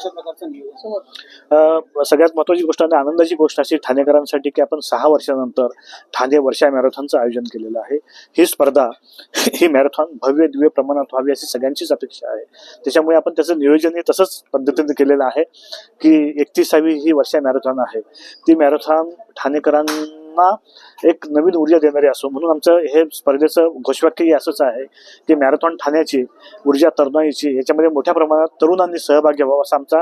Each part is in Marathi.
कशा प्रकारचं नियोजन. अ, सगळ्यात महत्वाची गोष्ट आणि आनंदाची गोष्ट अशी ठाणेकरांसाठी की आपण सहा वर्षानंतर ठाणे वर्षा मॅरेथॉनचं आयोजन केलेलं आहे. ही स्पर्धा ही मॅरेथॉन भव्य दिव्य प्रमाणात व्हावी अशी सगळ्यांचीच अपेक्षा आहे. त्याच्यामुळे आपण त्याचं नियोजन हे तसंच पद्धतीने केलेलं आहे की एकतीसावी ही वर्षा मॅरेथॉन आहे. ती मॅरेथॉन ठाणेकरांना एक नवीन ऊर्जा देणारी असो. म्हणून आमचं हे स्पर्धेचं घोषवाक्यही असंच आहे की मॅरेथॉन ठाण्याची ऊर्जा तरुणाईची याच्यामध्ये मोठ्या प्रमाणात तरुणांनी सहभाग घ्यावा असं आमचा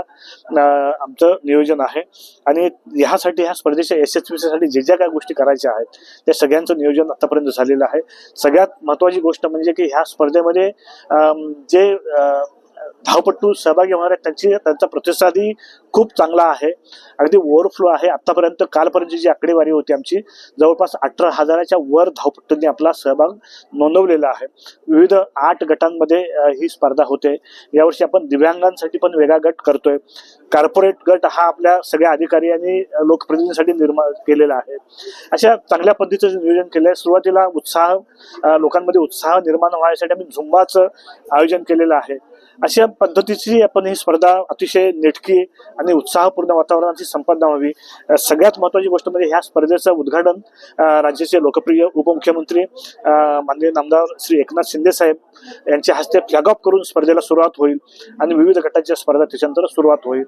आमचं नियोजन आहे. आणि ह्यासाठी ह्या स्पर्धेच्या यशस्वीसाठी जे ज्या काही गोष्टी करायच्या आहेत त्या सगळ्यांचं नियोजन आतापर्यंत झालेलं आहे. सगळ्यात महत्वाची गोष्ट म्हणजे की ह्या स्पर्धेमध्ये जे धावपट्टू सहभागी होणार आहेत त्यांची त्यांचा प्रतिसादही खूप चांगला आहे. अगदी ओव्हरफ्लो आहे. आतापर्यंत कालपर्यंत जी आकडेवारी होती आमची जवळपास अठरा हजाराच्या वर धावपट्टूंनी आपला सहभाग नोंदवलेला आहे. विविध आठ गटांमध्ये ही स्पर्धा होते. यावर्षी आपण दिव्यांगांसाठी पण वेगळा गट करतोय. कॉर्पोरेट गट हा आपल्या सगळ्या अधिकारी आणि लोकप्रतिनिधींसाठी निर्माण केलेला आहे. अशा चांगल्या पद्धतीचं नियोजन केलंय सुरुवातीला उत्साह लोकांमध्ये उत्साह निर्माण व्हायसाठी आम्ही झुंबाचं आयोजन केलेलं आहे. अशा पद्धतीची आपण ही स्पर्धा अतिशय नेटकी आणि उत्साहपूर्ण वातावरणाची संपन्न व्हावी. सगळ्यात महत्वाची गोष्ट म्हणजे ह्या स्पर्धेचं उद्घाटन राज्याचे लोकप्रिय उपमुख्यमंत्री माननीय नामदार श्री एकनाथ शिंदे साहेब यांच्या हस्ते फ्लॅग ऑफ करून स्पर्धेला सुरुवात होईल आणि विविध गटाच्या स्पर्धा त्याच्यानंतर सुरुवात होईल.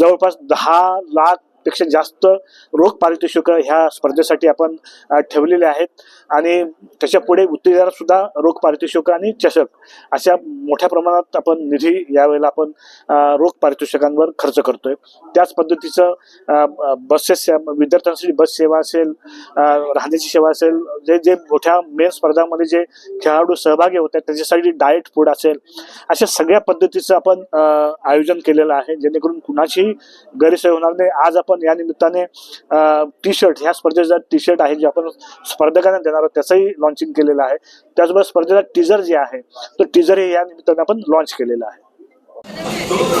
जवळपास दहा लाख पेक्षा जास्त रोख पारितोषिक ह्या स्पर्धेसाठी आपण ठेवलेले आहेत. आणि त्याच्या पुढे उत्तेजना सुद्धा रोख पारितोषिक आणि चषक अशा मोठ्या प्रमाणात आपण निधी यावेळेला आपण रोख पारितोषिकांवर खर्च करतोय. त्याच पद्धतीचं बसेस सेवा- विद्यार्थ्यांसाठी बस सेवा असेल राहण्याची सेवा असेल जे जे मोठ्या मेन स्पर्धांमध्ये जे खेळाडू सहभागी होतात त्याच्यासाठी डाएट फूड असेल अशा सगळ्या पद्धतीचं आपण आयोजन केलेलं आहे. जेणेकरून कुणाचीही गैरसोय होणार नाही. आज आपण या निमित्ताने टी शर्ट ह्या स्पर्धेचा टी शर्ट आहे जे आपण स्पर्धकांना देणार आहोत त्याचंही लॉन्चिंग केलेलं आहे. त्याचबरोबर स्पर्धेचा टीजर जे आहे तो टीजर हे या निमित्ताने आपण लॉन्च केलेला आहे.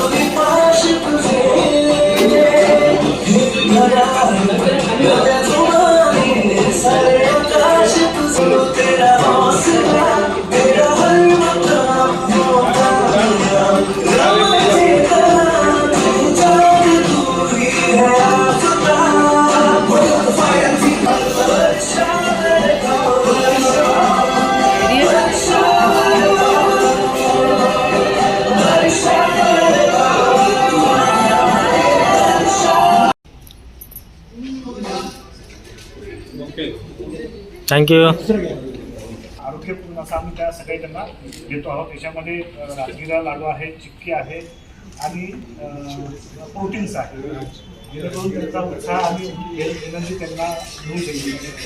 थँक्यू आरोग्यपूर्ण असा आम्ही त्या सगळ्या त्यांना देतो आहोत त्याच्यामध्ये राजगिरा लाडू आहे चिक्की आहे आणि प्रोटीन्स आहे. जेणेकरून त्यांचा उत्साह आम्ही विनंती त्यांना घेऊ शकतो.